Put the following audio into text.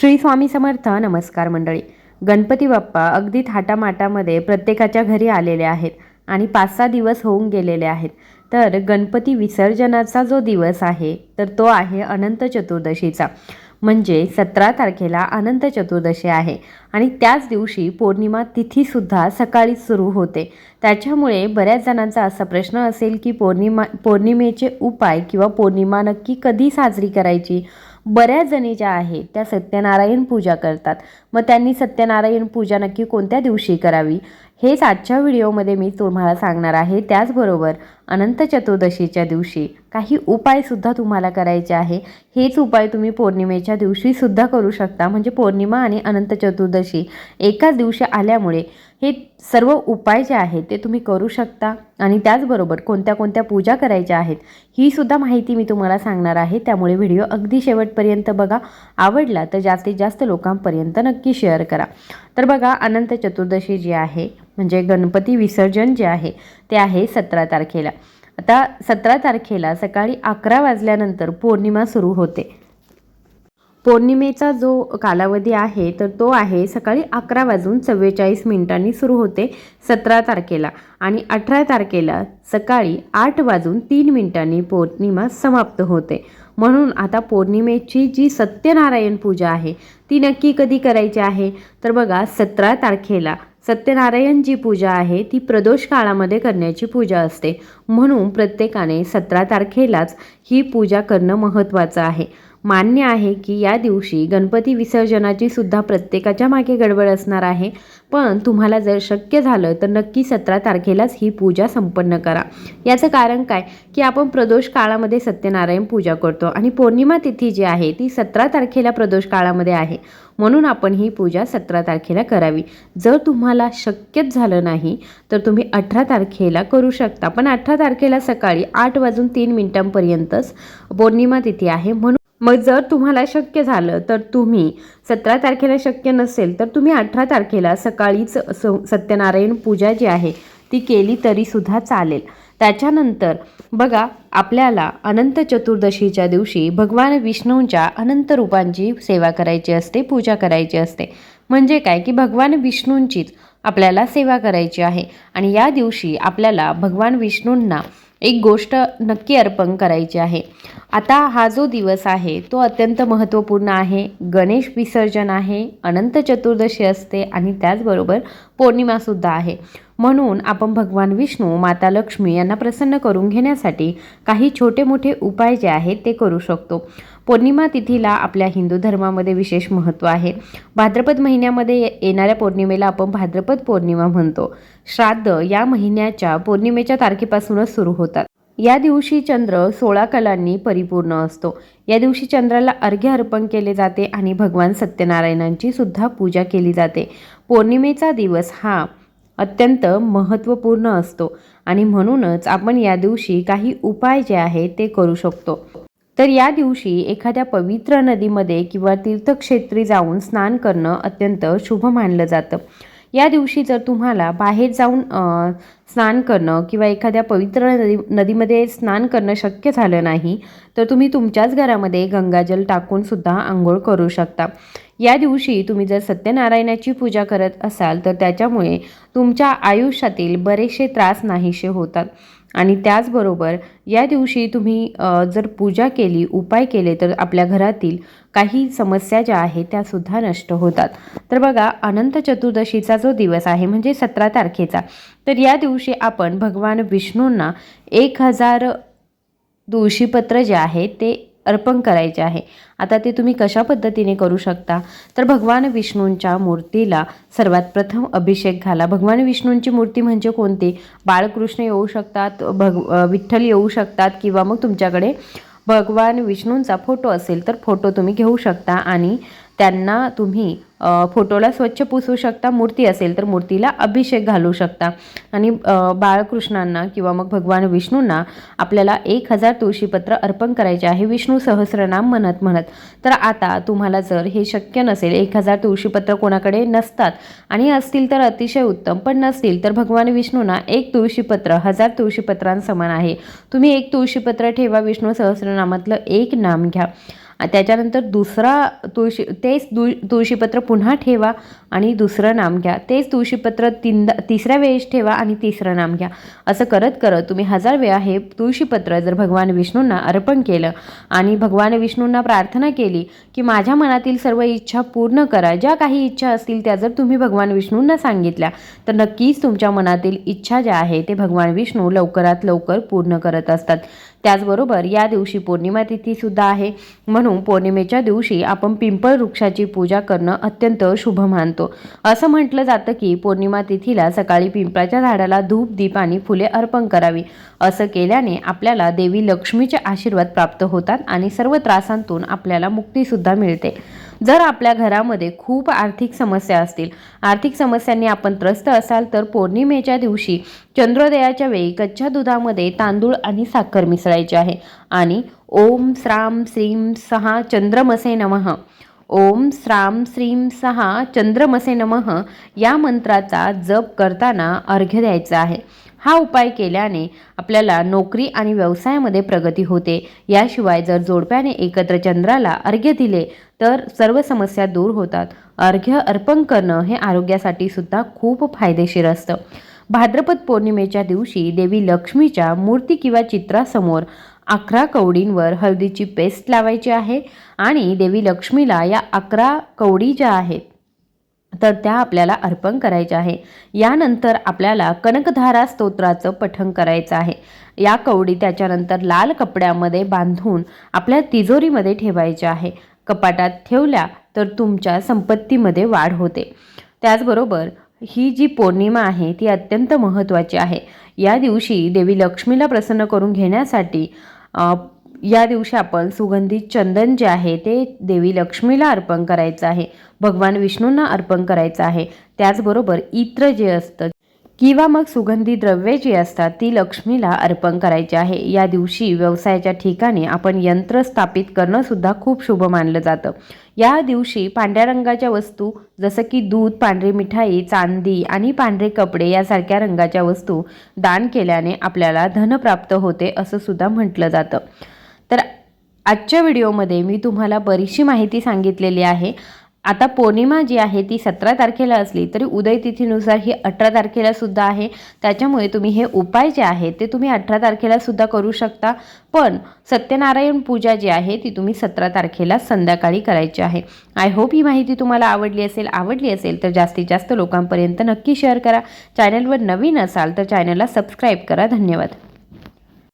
श्री स्वामी समर्थ नमस्कार मंडळी. गणपती बाप्पा अगदी थाटामाटामध्ये प्रत्येकाच्या घरी आलेले आहेत आणि पाच सहा दिवस होऊन गेलेले आहेत. तर गणपती विसर्जनाचा जो दिवस आहे तर तो आहे अनंत चतुर्दशीचा. म्हणजे सतरा तारखेला अनंत चतुर्दशी आहे आणि त्याच दिवशी पौर्णिमा तिथीसुद्धा सकाळीच सुरू होते. त्याच्यामुळे बऱ्याच जणांचा असा प्रश्न असेल की पौर्णिमा पौर्णिमेचे उपाय किंवा पौर्णिमा नक्की कधी साजरी करायची? बऱ्याच जणी ज्या आहेत त्या सत्यनारायण पूजा करतात. मग त्यांनी सत्यनारायण पूजा नक्की कोणत्या दिवशी करावी? हेच आजच्या व्हिडिओमध्ये मी तुम्हाला सांगणार आहे. त्याचबरोबर अनंत चतुर्दशीच्या दिवशी काही उपायसुद्धा तुम्हाला करायचे आहे. हेच उपाय तुम्ही पौर्णिमेच्या दिवशीसुद्धा करू शकता. म्हणजे पौर्णिमा आणि अनंत चतुर्दशी एकाच दिवशी आल्यामुळे हे सर्व उपाय जे आहेत ते तुम्ही करू शकता. आणि त्याचबरोबर कोणत्या कोणत्या पूजा करायच्या आहेत ही सुद्धा माहिती मी तुम्हाला सांगणार आहे. त्यामुळे व्हिडिओ अगदी शेवटपर्यंत बघा. आवडला तर जास्तीत जास्त लोकांपर्यंत नक्की शेअर करा. तर बघा अनंत चतुर्दशी जी आहे म्हणजे गणपती विसर्जन जे आहे ते आहे सतरा तारखेला. आता सतरा तारखेला सकाळी अकरा वाजल्यानंतर पौर्णिमा सुरू होते. पौर्णिमेचा जो कालावधी आहे तर तो आहे सकाळी अकरा वाजून चव्वेचाळीस मिनिटांनी सुरू होते सतरा तारखेला. आणि अठरा तारखेला सकाळी आठ वाजून तीन मिनिटांनी पौर्णिमा समाप्त होते. म्हणून आता पौर्णिमेची जी सत्यनारायण पूजा आहे ती नक्की कधी करायची आहे? तर बघा सतरा तारखेला सत्यनारायण जी पूजा आहे ती प्रदोष काळामध्ये करण्याची पूजा असते. म्हणून प्रत्येकाने सतरा तारखेलाच ही पूजा करणं महत्त्वाचं आहे. मान्य आहे की या दिवशी गणपती विसर्जनाची सुद्धा प्रत्येकाच्या मागे गडबड असणार आहे. पण तुम्हाला जर शक्य झालं तर नक्की सतरा तारखेलाच ही पूजा संपन्न करा. याचं कारण काय? की आपण प्रदोष काळामध्ये सत्यनारायण पूजा करतो आणि पौर्णिमा तिथी जी आहे ती सतरा तारखेला प्रदोष काळामध्ये आहे. म्हणून आपण ही पूजा सतरा तारखेला करावी. जर तुम्हाला शक्यच झालं नाही तर तुम्ही अठरा तारखेला करू शकता. पण अठरा तारखेला सकाळी आठ वाजून तीन मिनिटांपर्यंतच पौर्णिमा तिथी आहे. म्हणून मग जर तुम्हाला शक्य झालं तर तुम्ही सतरा तारखेला शक्य नसेल तर तुम्ही अठरा तारखेला सकाळीच सत्यनारायण पूजा जी आहे ती केली तरीसुद्धा चालेल. त्याच्यानंतर बघा आपल्याला अनंत चतुर्दशीच्या दिवशी भगवान विष्णूंच्या अनंत रूपांची सेवा करायची असते पूजा करायची असते. म्हणजे काय? की भगवान विष्णूंचीच आपल्याला सेवा करायची आहे. आणि या दिवशी आपल्याला भगवान विष्णूंना एक गोष्ट नक्की अर्पण करायची आहे. आता हा जो दिवस आहे तो अत्यंत महत्त्वपूर्ण आहे. गणेश विसर्जन आहे अनंत चतुर्दशी असते आणि त्याचबरोबर पौर्णिमासुद्धा आहे. म्हणून आपण भगवान विष्णू माता लक्ष्मी यांना प्रसन्न करून घेण्यासाठी काही छोटे मोठे उपाय जे आहेत ते करू शकतो. पौर्णिमा तिथीला आपल्या हिंदू धर्मामध्ये विशेष महत्त्व आहे. भाद्रपद महिन्यामध्ये येणाऱ्या पौर्णिमेला आपण भाद्रपद पौर्णिमा म्हणतो. श्राद्ध या महिन्याच्या पौर्णिमेच्या तारखेपासूनच सुरू होतात. या दिवशी चंद्र सोळा कलांनी परिपूर्ण असतो. या दिवशी चंद्राला अर्घ्य अर्पण केले जाते आणि भगवान सत्यनारायणांची सुद्धा पूजा केली जाते. पौर्णिमेचा दिवस हा अत्यंत महत्त्वपूर्ण असतो. आणि म्हणूनच आपण या दिवशी काही उपाय जे आहेत ते करू शकतो. तर या दिवशी एखाद्या पवित्र नदीमध्ये किंवा तीर्थक्षेत्री जाऊन स्नान करणं अत्यंत शुभ मानलं जातं. या दिवशी जर तुम्हाला बाहेर जाऊन स्नान करणं किंवा एखाद्या पवित्र नदी नदीमध्ये स्नान करणं शक्य झालं नाही तर तुम्ही तुमच्याच घरामध्ये गंगाजल टाकून सुद्धा आंघोळ करू शकता. या दिवशी तुम्ही जर सत्यनारायणाची पूजा करत असाल तर त्याच्यामुळे तुमच्या आयुष्यातील बरेचसे त्रास नाहीसे होतात. आणि त्याचबरोबर या दिवशी तुम्ही जर पूजा केली उपाय केले तर आपल्या घरातील काही समस्या ज्या आहेत त्यासुद्धा नष्ट होतात. तर बघा अनंत चतुर्दशीचा जो दिवस आहे म्हणजे सतरा तारखेचा तर या दिवशी आपण भगवान विष्णूंना एक हजार तुळशीपत्र जे आहे ते अर्पण करायचे आहे. आता ते तुम्ही कशा पद्धतीने करू शकता? तर भगवान विष्णूंच्या मूर्तीला सर्वात प्रथम अभिषेक घाला. भगवान विष्णूंची मूर्ती म्हणजे कोणती? बाळकृष्ण येऊ शकतात भग विठ्ठल येऊ शकतात किंवा मग तुमच्याकडे भगवान विष्णूंचा फोटो असेल तर फोटो तुम्ही घेऊ शकता आणि त्यांना तुम्ही फोटोला स्वच्छ पुसू शकता मूर्ती असेल तर मूर्तीला अभिषेक घालू शकता. आणि बाळकृष्णांना किंवा मग भगवान विष्णूंना आपल्याला एक हजार तुळशीपत्र अर्पण करायचे आहे. विष्णू सहस्रनाम म्हणत म्हणत. तर आता तुम्हाला जर हे शक्य नसेल एक हजार तुळशीपत्र कोणाकडे नसतात आणि असतील तर अतिशय उत्तम पण नसतील तर भगवान विष्णूंना एक तुळशीपत्र हजार तुळशीपत्रांसमान आहे. तुम्ही एक तुळशीपत्र ठेवा विष्णू सहस्रनामातलं एक नाम घ्या. त्याच्यानंतर दुसरा तुळशी तेच दु तुळशीपत्र पुन्हा ठेवा आणि दुसरं नाम घ्या. तेच तुळशीपत्र तीनदा तिसऱ्या वेळेस ठेवा आणि तिसरं नाम घ्या. असं करत करत तुम्ही हजार वेळा हे तुळशीपत्र जर भगवान विष्णूंना अर्पण केलं आणि भगवान विष्णूंना प्रार्थना केली की माझ्या मनातील सर्व इच्छा पूर्ण करा ज्या काही इच्छा असतील त्या जर तुम्ही भगवान विष्णूंना सांगितल्या तर नक्कीच तुमच्या मनातील इच्छा ज्या आहे ते भगवान विष्णू लवकरात लवकर पूर्ण करत असतात. त्याचबरोबर या दिवशी पौर्णिमा तिथीसुद्धा आहे. म्हणून पौर्णिमेच्या दिवशी आपण पिंपळ वृक्षाची पूजा करणं अत्यंत शुभ मानतो. असं म्हटलं जातं की पौर्णिमा तिथीला सकाळी पिंपळाच्या झाडाला धूप दीप आणि फुले अर्पण करावी. असं केल्याने आपल्याला देवी लक्ष्मीचे आशीर्वाद प्राप्त होतात आणि सर्व त्रासांतून आपल्याला मुक्तीसुद्धा मिळते. जर आपल्या घरामध्ये खूप आर्थिक समस्या असतील आर्थिक समस्यांनी आपण त्रस्त असाल तर पौर्णिमेच्या दिवशी चंद्रोदयाच्या वेळी कच्च्या दुधामध्ये तांदूळ आणि साखर मिसळायची आहे. आणि ओम श्राम श्रीम सहा चंद्रमसे नमः. ओम श्राम श्रीम सहा चंद्रमसे नमः या मंत्राचा जप करताना अर्घ्य द्यायचा आहे. हा उपाय केल्याने आपल्याला नोकरी आणि व्यवसायामध्ये प्रगती होते. याशिवाय जर जोडप्याने एकत्र चंद्राला अर्घ्य दिले तर सर्व समस्या दूर होतात. अर्घ्य अर्पण करणं हे आरोग्यासाठी सुद्धा खूप फायदेशीर असतं. भाद्रपद पौर्णिमेच्या दिवशी देवी लक्ष्मीच्या मूर्ती किंवा चित्रासमोर अकरा कवडींवर हळदीची पेस्ट लावायची आहे आणि देवी लक्ष्मीला या अकरा कवडी ज्या आहेत तर त्या आपल्याला अर्पण करायच्या आहे. यानंतर आपल्याला कनकधारा स्तोत्राचं पठण करायचं आहे. या कवडी त्याच्यानंतर लाल कपड्यामध्ये बांधून आपल्या तिजोरीमध्ये ठेवायच्या आहे. कपाटात ठेवल्या तर तुमच्या संपत्तीमध्ये वाढ होते. त्याचबरोबर ही जी पौर्णिमा आहे ती अत्यंत महत्त्वाची आहे. या दिवशी देवी लक्ष्मीला प्रसन्न करून घेण्यासाठी या दिवशी आपण सुगंधित चंदन जे आहे ते देवी लक्ष्मीला अर्पण करायचं आहे. भगवान विष्णूंना अर्पण करायचं आहे. त्याचबरोबर इत्र जे असतं किंवा मग सुगंधी द्रव्ये जी असतात ती लक्ष्मीला अर्पण करायची आहे. या दिवशी व्यवसायाच्या ठिकाणी आपण यंत्र स्थापित करणं सुद्धा खूप शुभ मानलं जातं. या दिवशी पांढऱ्या रंगाच्या वस्तू जसं की दूध पांढरी मिठाई चांदी आणि पांढरे कपडे यासारख्या रंगाच्या वस्तू दान केल्याने आपल्याला धन प्राप्त होते असं सुद्धा म्हटलं जातं. तर आजच्या व्हिडिओमध्ये मी तुम्हाला बरीचशी माहिती सांगितलेली आहे. आता पौर्णिमा जी आहे ती सतरा तारखेला असली तरी उदय तिथीनुसार ही अठरा तारखेला सुद्धा आहे. त्याच्यामुळे तुम्ही हे उपाय जे आहेत ते तुम्ही अठरा तारखेला सुद्धा करू शकता. पण सत्यनारायण पूजा जी आहे ती तुम्ही सतरा तारखेला संध्याकाळी करायची आहे. आय होप ही माहिती तुम्हाला आवडली असेल आवडली असेल तर जास्तीत जास्त लोकांपर्यंत नक्की शेअर करा. चॅनलवर नवीन असाल तर चॅनलला सबस्क्राईब करा. धन्यवाद.